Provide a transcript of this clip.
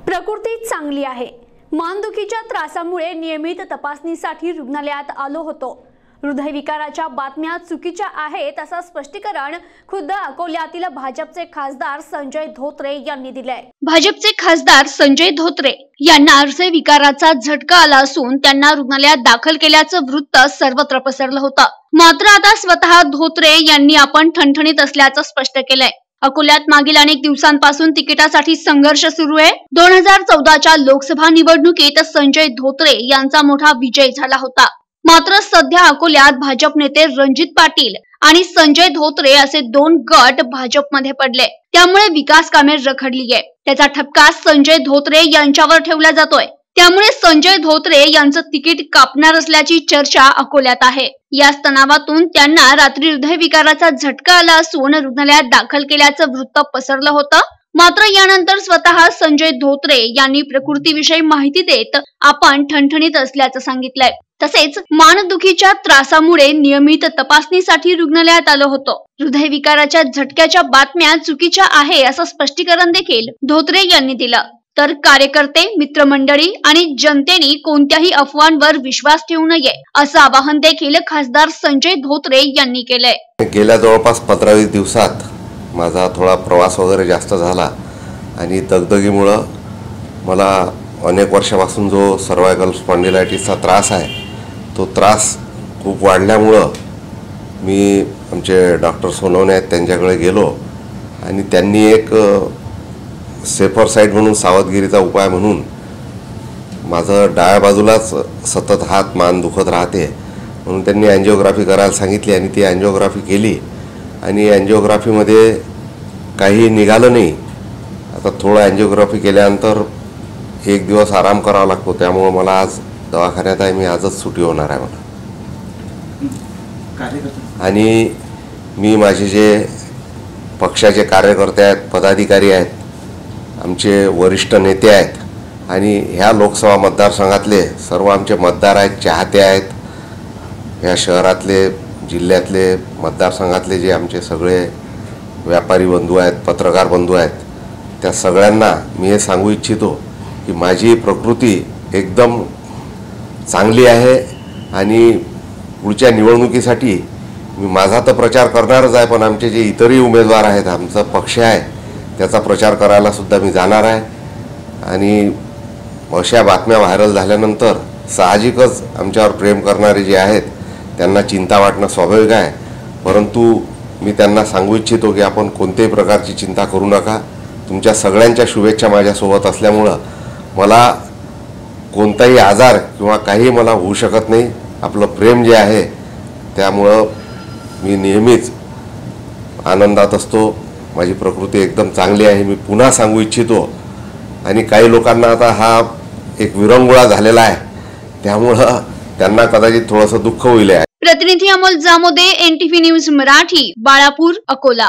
प्रकृती चांगली आहे. मानदुखीच्या त्रासामुळे नियमित तपासणीसाठी रुग्णालयात आलो होतो. हृदयविकाराच्या बातम्या चुकीच्या आहेत असं स्पष्टीकरण खुद्द अकोल्यातील भाजपचे खासदार संजय धोत्रे यांनी दिलंय. भाजपचे खासदार संजय धोत्रे यांना हृदयविकाराचा झटका आला असून त्यांना रुग्णालयात दाखल केल्याचं वृत्त सर्वत्र पसरलं होतं. मात्र आता स्वतः धोत्रे यांनी आपण ठणठणीत असल्याचं स्पष्ट केलंय. अकोल्यात मागील अनेक दिवसांपासून तिकिटासाठी संघर्ष सुरू आहे. दोन हजार चौदाच्या लोकसभा निवडणुकीत संजय धोत्रे यांचा मोठा विजय झाला होता. मात्र सध्या अकोल्यात भाजप नेते रणजित पाटील आणि संजय धोत्रे असे दोन गट भाजपमध्ये पडले. त्यामुळे विकास कामे रखडली आहे त्याचा ठपका संजय धोत्रे यांच्यावर ठेवला जातोय. त्यामुळे संजय धोत्रे यांचं तिकीट कापणार असल्याची चर्चा अकोल्यात आहे. याच तणावातून त्यांना रात्री हृदयविकाराचा झटका आला असून रुग्णालयात दाखल केल्याचं वृत्त पसरलं होतं. मात्र यानंतर स्वतः संजय धोत्रे यांनी प्रकृतीविषयी माहिती देत आपण ठणठणीत असल्याचं सांगितलंय. तसेच मानदुखीच्या त्रासामुळे नियमित तपासणीसाठी रुग्णालयात आलो होतो. हृदयविकाराच्या झटक्याच्या बातम्या चुकीच्या आहे असं स्पष्टीकरण देखील धोत्रे यांनी दिलं. तर कार्यकर्ते मित्रमंडळी आणि जनतेने कोणत्याही अफवांवर विश्वास ठेवू नये असं आवाहन देखील खासदार संजय धोत्रे यांनी केलंय. गेल्या जवळपास पंधरावीस दिवसात माझा थोडा प्रवास वगैरे जास्त झाला आणि दगदगीमुळं मला अनेक वर्षापासून जो सर्वायकल स्पॉन्डिलायटिसचा त्रास आहे तो त्रास खूप वाढल्यामुळं मी आमचे डॉक्टर सोनवणे आहेत त्यांच्याकडे गेलो आणि त्यांनी एक सेफर साईड म्हणून सावधगिरीचा उपाय म्हणून माझं डाव्या बाजूलाच सतत हात मान दुखत राहते. म्हणून त्यांनी अँजिओग्राफी करायला सांगितली आणि ती अँजिओग्राफी केली. आणि अँजिओग्राफीमध्ये काही निघालं नाही. आता थोडं अँजिओग्राफी केल्यानंतर एक दिवस आराम करावा लागतो. त्यामुळं मला आज दवाखान्यात आहे. मी आजच सुटी होणार आहे मला. आणि मी माझे जे पक्षाचे कार्यकर्ते आहेत पदाधिकारी आहेत आमचे वरिष्ठ नेते आहेत. आणि ह्या लोकसभा मतदारसंघातले सर्व आमचे मतदार आहेत चाहते आहेत. ह्या शहरातले जिल्ह्यातले मतदारसंघातले जे आमचे सगळे व्यापारी बंधू आहेत पत्रकार बंधू आहेत त्या सगळ्यांना मी हे सांगू इच्छितो की माझी प्रकृती एकदम चांगली आहे आणि पुढच्या निवडणुकीसाठी मी माझा तर प्रचार करणारच आहे पण आमचे जे इतरही उमेदवार आहेत आमचा पक्ष आहे त्याचा प्रचार करायला सुद्धा मी जाणार आहे. आणि अशा बातम्या व्हायरल झाल्यानंतर साहजिकच आमच्यावर प्रेम करणारे जे आहेत त्यांना चिंता वाटणं स्वाभाविक आहे. परंतु मी त्यांना सांगू इच्छितो की आपण कोणत्याही प्रकारची चिंता करू नका. तुमच्या सगळ्यांच्या शुभेच्छा माझ्यासोबत असल्यामुळं मला कोणताही आजार किंवा काही मला होऊ शकत नाही. आपलं प्रेम जे आहे त्यामुळं मी नेहमीच आनंदात असतो. माझी प्रकृती एकदम चांगली आहे मी पुन्हा सांगू इच्छितो. आणि काही लोकांना आता हा एक विरंगुळा झालेला आहे. त्यामुळं त्यांना कदाचित थोडंसं दुःख होईल आहे प्रतिनिधी अमोल जामोदे एनटीव्ही न्यूज मराठी बाळापूर अकोला.